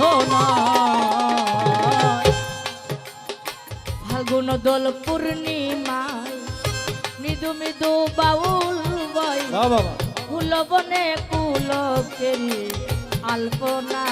সাধনা ফাল্গুন দোল পূর্ণিমায় মৃদু মৃদু বাউল বই ফুলবনে কুলকেরি আলপনা।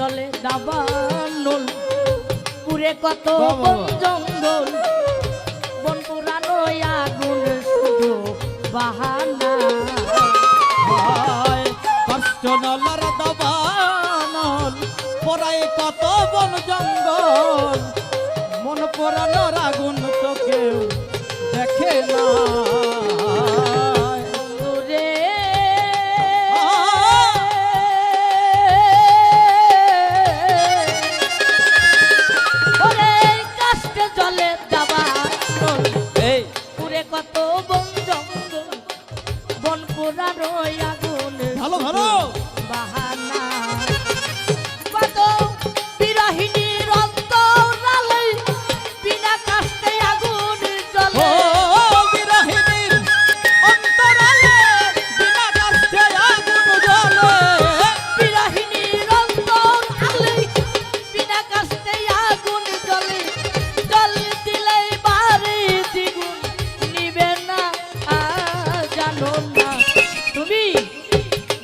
চলে দাবানোল পুরে কত বন জঙ্গল। বন পুরানো আগুন শুধু বাহানা। কষ্ট নলার দাবানোল পরায় কত বন জঙ্গল। মন পুরানোর আগুন পোড়ানো আগুন। ভালো ভালো।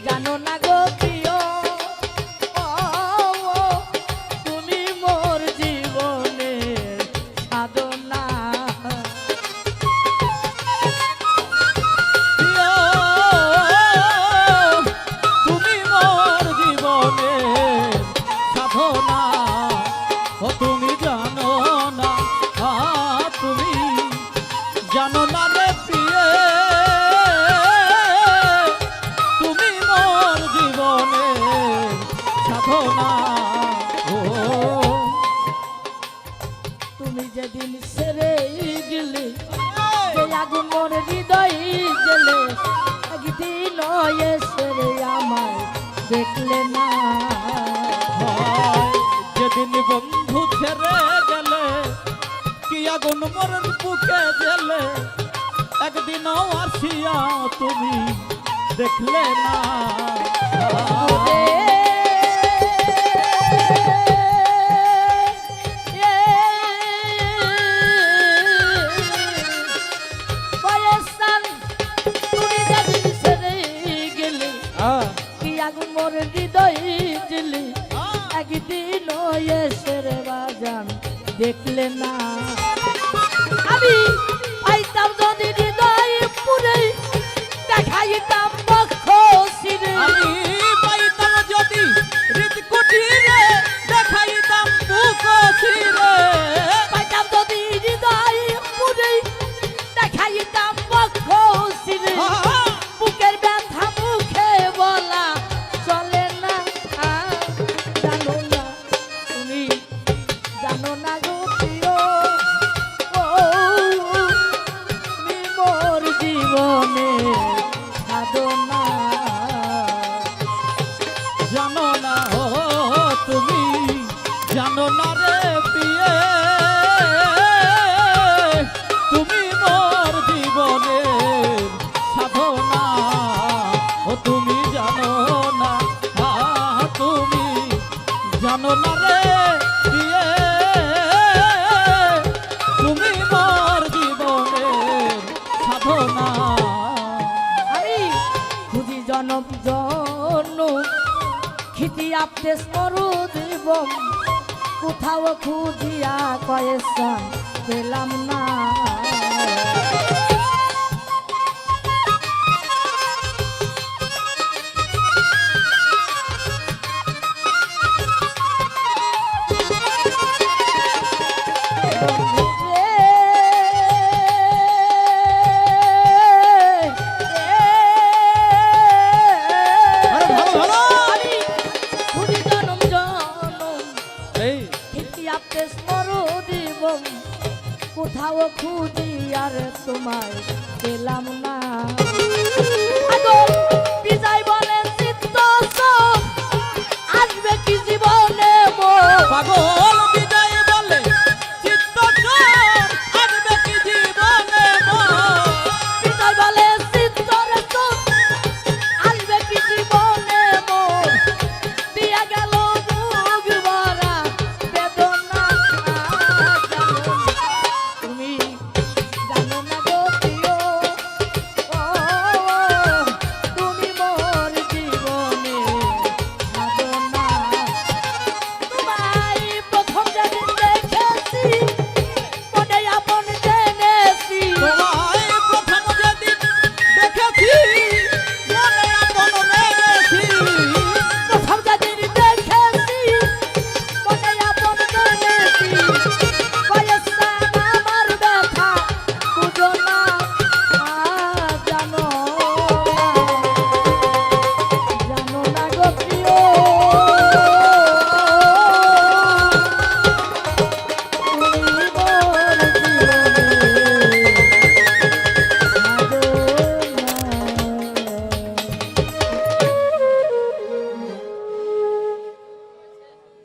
জানো না গো সাধনা। ও, তুমি যেদিন সেরে গেলে আগুন মোর হৃদয় গেলে একদিন সেরে আমায় দেখলে না। যেদিন বন্ধু ছেড়ে গেলে, কি আগুন মোর বুকে গেলে একদিন আসিয়া তুমি দেখলে না। জান দেখলে না। আমি আইতাম যদি হৃদয় পুরে দেখাইতাম বক্ষ সিরে কাঁপতেস মরু জীবন কোথাও খুঁজিয়া কয়েসা পেলাম না।